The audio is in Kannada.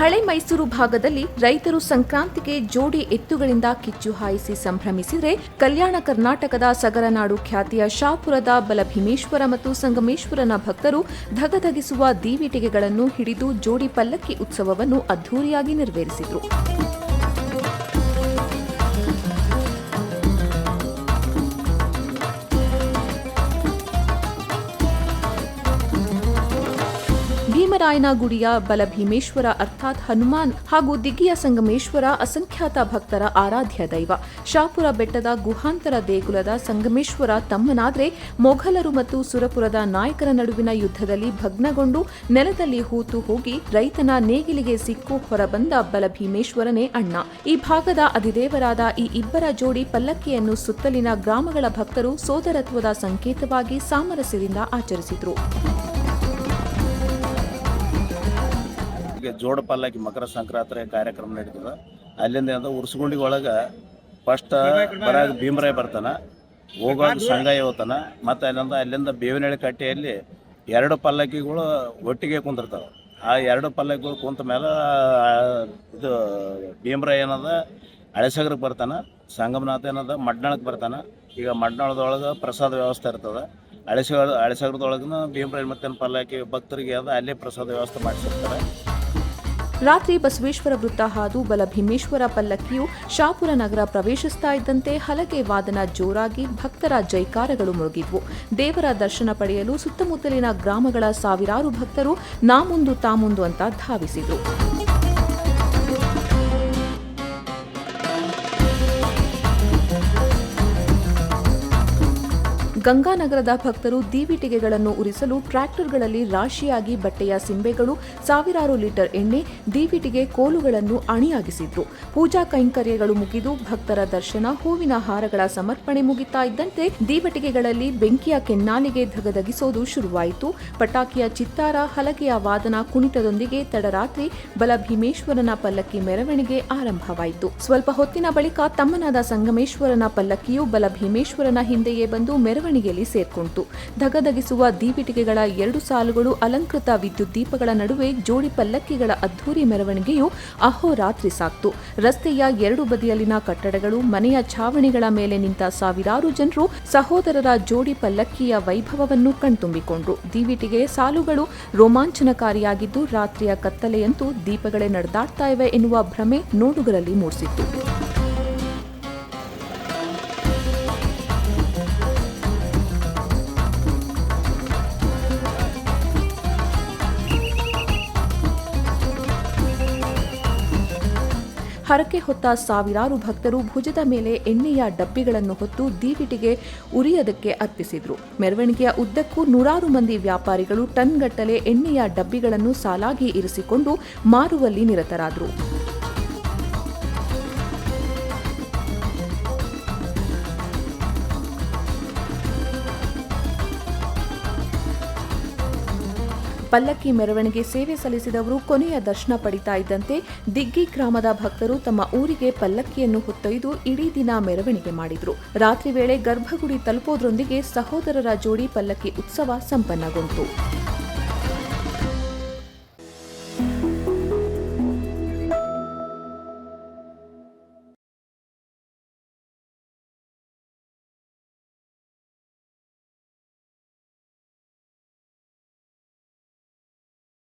ಹಳೆ ಮೈಸೂರು ಭಾಗದಲ್ಲಿ ರೈತರು ಸಂಕ್ರಾಂತಿಗೆ ಜೋಡಿ ಎತ್ತುಗಳಿಂದ ಕಿಚ್ಚು ಹಾಯಿಸಿ ಸಂಭ್ರಮಿಸಿದರೆ ಕಲ್ಯಾಣ ಕರ್ನಾಟಕದ ಸಗರನಾಡು ಖ್ಯಾತಿಯ ಶಾಪುರದ ಬಲಭೀಮೇಶ್ವರ ಮತ್ತು ಸಂಗಮೇಶ್ವರನ ಭಕ್ತರು ಧಗಧಗಿಸುವ ದೀವಿಟಿಗೆಗಳನ್ನು ಹಿಡಿದು ಜೋಡಿ ಪಲ್ಲಕ್ಕಿ ಉತ್ಸವವನ್ನು ಅದ್ಧೂರಿಯಾಗಿ ನೆರವೇರಿಸಿದರು. ಭೀಮರಾಯನ ಗುಡಿಯ ಬಲಭೀಮೇಶ್ವರ ಅರ್ಥಾತ್ ಹನುಮಾನ್ ಹಾಗೂ ದಿಗ್ಗಿಯ ಸಂಗಮೇಶ್ವರ ಅಸಂಖ್ಯಾತ ಭಕ್ತರ ಆರಾಧ್ಯ ದೈವ. ಶಾಪುರ ಬೆಟ್ಟದ ಗುಹಾಂತರ ದೇಗುಲದ ಸಂಗಮೇಶ್ವರ ತಮ್ಮನಾದ್ರೆ ಮೊಘಲರು ಮತ್ತು ಸುರಪುರದ ನಾಯಕರ ನಡುವಿನ ಯುದ್ಧದಲ್ಲಿ ಭಗ್ನಗೊಂಡು ನೆಲದಲ್ಲಿ ಹೂತು ಹೋಗಿ ರೈತನ ನೇಗಿಲಿಗೆ ಸಿಕ್ಕು ಹೊರಬಂದ ಬಲಭೀಮೇಶ್ವರನೇ ಅಣ್ಣ. ಈ ಭಾಗದ ಅಧಿದೇವರಾದ ಈ ಇಬ್ಬರ ಜೋಡಿ ಪಲ್ಲಕ್ಕಿಯನ್ನು ಸುತ್ತಲಿನ ಗ್ರಾಮಗಳ ಭಕ್ತರು ಸೋದರತ್ವದ ಸಂಕೇತವಾಗಿ ಸಾಮರಸ್ಯದಿಂದ ಆಚರಿಸಿದರು. ಜೋಡ ಪಲ್ಲಕ್ಕಿ ಮಕರ ಸಂಕ್ರಾಂತಿ ಕಾರ್ಯಕ್ರಮ ನಡೀತದ. ಅಲ್ಲಿಂದ ಏನಂದ್ರೆ ಒಳಗ ಒಳಗೆ ಫಸ್ಟ್ ಬರಾಗ ಭೀಮರಾಯ ಬರ್ತಾನ ಹೋಗುವಾಗ ಸಂಗಾಯ ಹೋತಾನ, ಮತ್ತು ಅಲ್ಲಿಂದ ಅಲ್ಲಿಂದ ಬೇವಿನಹಳ್ಳಿ ಕಟ್ಟೆಯಲ್ಲಿ ಎರಡು ಪಲ್ಲಕ್ಕಿಗಳು ಒಟ್ಟಿಗೆ ಕುಂದಿರ್ತಾವೆ. ಆ ಎರಡು ಪಲ್ಲಕ್ಕಿಗಳು ಕುಂತ ಮೇಲೆ ಇದು ಭೀಮರಾಯ್ ಏನದ ಹಳೆಸಗರಕ್ಕೆ ಬರ್ತಾನ, ಸಂಗಮನಾಥ ಏನದ ಮಡ್ನಾಳಕ್ಕೆ ಬರ್ತಾನ. ಈಗ ಮಡ್ನಾಳದೊಳಗೆ ಪ್ರಸಾದ ವ್ಯವಸ್ಥೆ ಇರ್ತದೆ. ಹಳೆಸಗ ಹಳೆಸಗ್ರದೊಳಗಿನ ಭೀಮರಾಯ ಮತ್ತೇನು ಪಲ್ಲಕ್ಕಿ ಭಕ್ತರಿಗೆ ಅದು ಅಲ್ಲೇ ಪ್ರಸಾದ ವ್ಯವಸ್ಥೆ ಮಾಡಿಸಿರ್ತಾರೆ. ರಾತ್ರಿ ಬಸವೇಶ್ವರ ವೃತ್ತ ಹಾದು ಬಲಭೀಮೇಶ್ವರ ಪಲ್ಲಕ್ಕಿಯು ಶಾಪುರ ನಗರ ಪ್ರವೇಶಿಸ್ತಾ ಇದ್ದಂತೆ ಹಲಗೆ ವಾದನ ಜೋರಾಗಿ ಭಕ್ತರ ಜೈಕಾರಗಳು ಮುಳುಗಿದ್ವು. ದೇವರ ದರ್ಶನ ಪಡೆಯಲು ಸುತ್ತಮುತ್ತಲಿನ ಗ್ರಾಮಗಳ ಸಾವಿರಾರು ಭಕ್ತರು ನಾ ಮುಂದು ತಾ ಮುಂದು ಅಂತ ಧಾವಿಸಿದ್ರು. ಗಂಗಾನಗರದ ಭಕ್ತರು ದೀವಿಟಿಗೆಗಳನ್ನು ಉರಿಸಲು ಟ್ರ್ಯಾಕ್ಟರ್ಗಳಲ್ಲಿ ರಾಶಿಯಾಗಿ ಬಟ್ಟೆಯ ಸಿಂಬೆಗಳು, ಸಾವಿರಾರು ಲೀಟರ್ ಎಣ್ಣೆ ದೀವಿಟಿಗೆ ಕೋಲುಗಳನ್ನು ಅಣಿಯಾಗಿಸಿದ್ರು ಪೂಜಾ ಕೈಂಕರ್ಯಗಳು ಮುಗಿದು ಭಕ್ತರ ದರ್ಶನ, ಹೂವಿನ ಹಾರಗಳ ಸಮರ್ಪಣೆ ಮುಗಿತಾ ಇದ್ದಂತೆ ದೀವಟಿಗೆಗಳಲ್ಲಿ ಬೆಂಕಿಯ ಕೆನ್ನಾಲಿಗೆ ಧಗಧಗಿಸೋದು ಶುರುವಾಯಿತು. ಪಟಾಕಿಯ ಚಿತ್ತಾರ, ಹಲಗೆಯ ವಾದನ ಕುಣಿತದೊಂದಿಗೆ ತಡರಾತ್ರಿ ಬಲಭೀಮೇಶ್ವರನ ಪಲ್ಲಕ್ಕಿ ಮೆರವಣಿಗೆ ಆರಂಭವಾಯಿತು. ಸ್ವಲ್ಪ ಹೊತ್ತಿನ ಬಳಿಕ ತಮ್ಮನಾದ ಸಂಗಮೇಶ್ವರನ ಪಲ್ಲಕ್ಕಿಯು ಬಲಭೀಮೇಶ್ವರನ ಹಿಂದೆಯೇ ಬಂದು ಮೆರವಣಿಗೆಯಲ್ಲಿ ಸೇರ್ಕೊಂತು. ಧಗಧಗಿಸುವ ದೀಪಿಟಿಕೆಗಳ ಎರಡು ಸಾಲುಗಳು, ಅಲಂಕೃತ ವಿದ್ಯುತ್ ದೀಪಗಳ ನಡುವೆ ಜೋಡಿ ಪಲ್ಲಕ್ಕಿಗಳ ಅದ್ಧೂರಿ ಮೆರವಣಿಗೆಯು ಅಹೋರಾತ್ರಿ ಸಾಕ್ತು. ರಸ್ತೆಯ ಎರಡು ಬದಿಯಲ್ಲಿನ ಕಟ್ಟಡಗಳು, ಮನೆಯ ಛಾವಣಿಗಳ ಮೇಲೆ ನಿಂತ ಸಾವಿರಾರು ಜನರು ಸಹೋದರರ ಜೋಡಿ ಪಲ್ಲಕ್ಕಿಯ ವೈಭವವನ್ನು ಕಣ್ತುಂಬಿಕೊಂಡ್ರು. ದೀವಿಟಿಗೆ ಸಾಲುಗಳು ರೋಮಾಂಚನಕಾರಿಯಾಗಿದ್ದು, ರಾತ್ರಿಯ ಕತ್ತಲೆಯಂತೂ ದೀಪಗಳೇ ನಡೆದಾಡ್ತಾ ಇವೆ ಎನ್ನುವ ಭ್ರಮೆ ನೋಡುಗರಲ್ಲಿ ಮೂಡಿಸಿತ್ತು. ಹರಕೆ ಹೊತ್ತ ಸಾವಿರಾರು ಭಕ್ತರು ಭುಜದ ಮೇಲೆ ಎಣ್ಣೆಯ ಡಬ್ಬಿಗಳನ್ನು ಹೊತ್ತು ದೀವಿಟಿಗೆ ಉರಿಯದಕ್ಕೆ ಅರ್ಪಿಸಿದ್ರು. ಮೆರವಣಿಗೆಯ ಉದ್ದಕ್ಕೂ ನೂರಾರು ಮಂದಿ ವ್ಯಾಪಾರಿಗಳು ಟನ್ಗಟ್ಟಲೆ ಎಣ್ಣೆಯ ಡಬ್ಬಿಗಳನ್ನು ಸಾಲಾಗಿ ಇರಿಸಿಕೊಂಡು ಮಾರುವಲ್ಲಿ ನಿರತರಾದರು. ಪಲ್ಲಕ್ಕಿ ಮೆರವಣಿಗೆ ಸೇವೆ ಸಲ್ಲಿಸಿದವರು ಕೊನೆಯ ದರ್ಶನ ಪಡಿತಾ ಇದ್ದಂತೆ ದಿಗ್ಗಿ ಗ್ರಾಮದ ಭಕ್ತರು ತಮ್ಮ ಊರಿಗೆ ಪಲ್ಲಕ್ಕಿಯನ್ನು ಹೊತ್ತೊಯ್ದು ಇಡೀ ದಿನ ಮೆರವಣಿಗೆ ಮಾಡಿದ್ರು. ರಾತ್ರಿ ವೇಳೆ ಗರ್ಭಗುಡಿ ತಲುಪೋದ್ರೊಂದಿಗೆ ಸಹೋದರರ ಜೋಡಿ ಪಲ್ಲಕ್ಕಿ ಉತ್ಸವ ಸಂಪನ್ನಗೊಂಡಿತು.